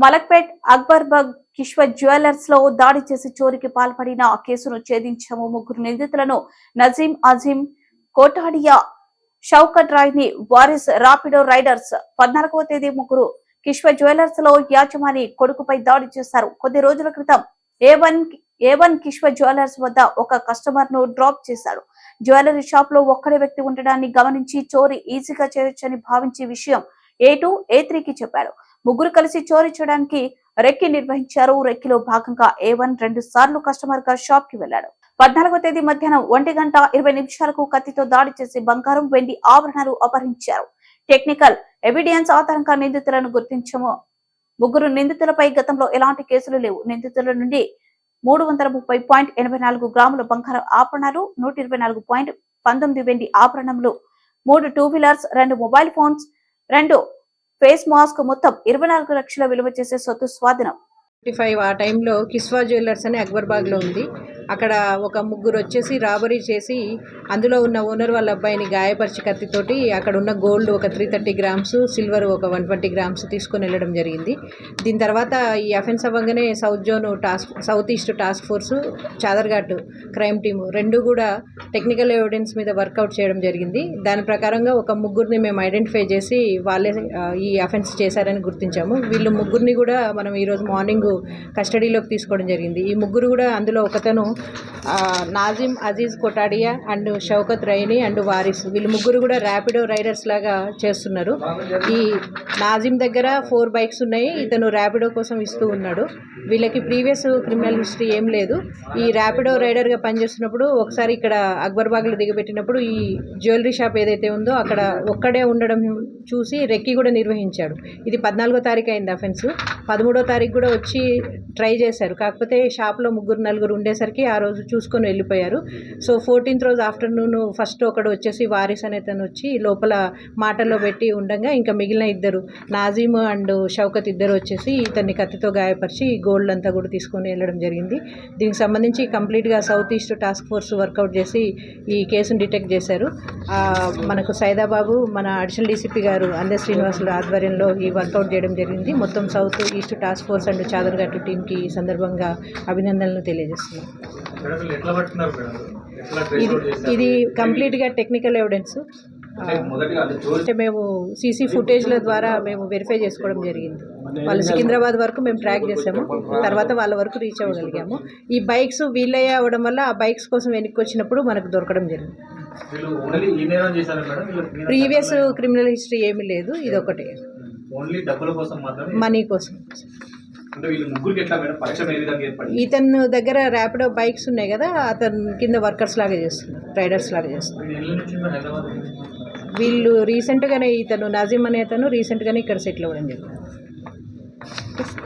మలక్పేట్ అక్బర్బగ్ కిశ్వర్ జ్యువెలర్స్లో దాడి చేసి చోరీకి పాల్పడిన ఆ కేసును ఛేదించాము. ముగ్గురు నిందితులను నజీం అజీం కోటాడియా షౌకట్ రాయ్ని వారిస్ రాపిడో రైడర్స్ పద్నాలుగవ తేదీ ముగ్గురు కిశ్వర్ జ్యువెలర్స్లో యాజమాని కొడుకుపై దాడి చేశారు. కొద్ది రోజుల క్రితం A one A one Kishwar jewellers వద్ద ఒక కస్టమర్ను డ్రాప్ చేశాడు జ్యువెలరీ షాప్లో ఒక్కడే వ్యక్తి ఉండడాన్ని గమనించి చోరీ ఈజీగా చేయొచ్చని భావించే విషయం ఏ టూ ఏ త్రీకి చెప్పాడు ముగ్గురు కలిసి చోరీ చేయడానికి రెక్కి నిర్వహించారు. రెక్కిలో భాగంగా ఏ వన్ రెండు సార్లు కస్టమర్గా షాప్కి వెళ్ళాడు పద్నాలుగో తేదీ మధ్యాహ్నం ఒంటి గంట ఇరవై నిమిషాలకు కత్తితో దాడి చేసి బంగారం వెండి ఆభరణాలు అపహరించారు. టెక్నికల్ ఎవిడెన్స్ ఆధారంగా నిందితులను గుర్తించము. ముగ్గురు నిందితులపై గతంలో ఎలాంటి కేసులు లేవు. నిందితుల నుండి మూడు వందల ముప్పై పాయింట్ ఎనభై నాలుగు గ్రాముల బంగారం ఆభరణాలు నూట ఇరవై నాలుగు పాయింట్ పంతొమ్మిది వెండి ఆభరణములు మూడు టూ వీలర్స్ రెండు మొబైల్ ఫోన్స్ రెండు ఫేస్ మాస్క్ మొత్తం ఇరవై నాలుగు లక్షల విలువ చేసే సొత్తు స్వాధీనం. ఫైవ్ ఆ టైంలో కిస్వా జ్యువెలర్స్ అని అక్బర్బాగ్లో ఉంది. అక్కడ ఒక ముగ్గురు వచ్చేసి రాబరీ చేసి అందులో ఉన్న ఓనర్ వాళ్ళ అబ్బాయిని గాయపరిచి కత్తితోటి అక్కడ ఉన్న గోల్డ్ ఒక త్రీ థర్టీ గ్రామ్స్ సిల్వర్ ఒక వన్ ట్వంటీ గ్రామ్స్ తీసుకొని వెళ్ళడం జరిగింది. దీని తర్వాత ఈ అఫెన్స్ అవ్వగానే south zone task south east task force Chaderghat crime team రెండు కూడా టెక్నికల్ ఎవిడెన్స్ మీద వర్కౌట్ చేయడం జరిగింది. దాని ప్రకారంగా ఒక ముగ్గురిని మేము ఐడెంటిఫై చేసి వాళ్ళే ఈ అఫెన్స్ చేశారని గుర్తించాము. వీళ్ళు ముగ్గురిని కూడా మనం ఈరోజు మార్నింగ్ కస్టడీలోకి తీసుకోవడం జరిగింది. ఈ ముగ్గురు కూడా అందులో ఒకతను Nazim Aziz Kotadia and Shaukat rainy and Waris. వీళ్ళు ముగ్గురు కూడా ర్యాపిడో రైడర్స్ లాగా చేస్తున్నారు. ఈ నాజిమ్ దగ్గర ఫోర్ బైక్స్ ఉన్నాయి. ఇతను ర్యాపిడో కోసం ఇస్తూ ఉన్నాడు. వీళ్ళకి ప్రీవియస్ క్రిమినల్ హిస్టరీ ఏం లేదు. ఈ ర్యాపిడో రైడర్గా పనిచేస్తున్నప్పుడు ఒకసారి ఇక్కడ అక్బర్బాగ్లో దిగబెట్టినప్పుడు ఈ జ్యువెలరీ షాప్ ఏదైతే ఉందో అక్కడ ఒక్కడే ఉండడం చూసి రెక్కి కూడా నిర్వహించాడు. ఇది పద్నాలుగో తారీఖు అయింది అఫెన్స్ పదమూడో తారీఖు కూడా వచ్చి ట్రై చేశారు. కాకపోతే షాప్లో ముగ్గురు నలుగురు ఉండేసరికి ఆ రోజు చూసుకొని వెళ్ళిపోయారు. సో ఫోర్టీన్త్ రోజు ఆఫ్టర్నూన్ ఫస్ట్ ఒకడు వచ్చేసి వారిస్ అనే తను వచ్చి లోపల మాటల్లో పెట్టి ఉండగా ఇంకా మిగిలిన ఇద్దరు నాజీమ్ అండ్ షౌకత్ ఇద్దరు వచ్చేసి ఇతన్ని కత్తితో గాయపరిచి గోల్డ్ అంతా కూడా తీసుకొని వెళ్ళడం జరిగింది. దీనికి సంబంధించి కంప్లీట్గా south east task force work out చేసి ఈ కేసును డిటెక్ట్ చేశారు. మనకు సైదాబాబు మన అడిషనల్ డీసీపీ గారు అందరి శ్రీనివాసులు ఆధ్వర్యంలో ఈ వర్కౌట్ చేయడం జరిగింది. మొత్తం south east task force and Chaderghat టీంకి ఈ సందర్భంగా అభినందనలు తెలియజేస్తున్నాం. ఇది కంప్లీట్గా టెక్నికల్ ఎవిడెన్స్ అంటే మేము సీసీ ఫుటేజ్ల ద్వారా మేము వెరిఫై చేసుకోవడం జరిగింది. వాళ్ళు సికింద్రాబాద్ వరకు మేము ట్రాక్ చేసాము. తర్వాత వాళ్ళ వరకు రీచ్ అవ్వగలిగాము. ఈ బైక్స్ వీళ్ళయ్యే అవ్వడం వల్ల ఆ బైక్స్ కోసం వెనక్కి వచ్చినప్పుడు మనకు దొరకడం జరిగింది. ప్రీవియస్ క్రిమినల్ హిస్టరీ ఏమీ లేదు. ఇది ఒకటే మనీ కోసం. అంటే వీళ్ళు ముగ్గురికి ఎట్లా మేడం? పరిచయం ఏ విధంగా ఏర్పడింది? ఇతను దగ్గర ర్యాపిడో బైక్స్ ఉన్నాయి కదా అతను కింద వర్కర్స్ లాగా చేస్తున్నారు రైడర్స్ లాగా చేస్తున్నారు. వీళ్ళు రీసెంట్గానే ఇతను నజీమ్ అనే అతను రీసెంట్గానే ఇక్కడ సెటిల్ అవ్వడం జరిగింది.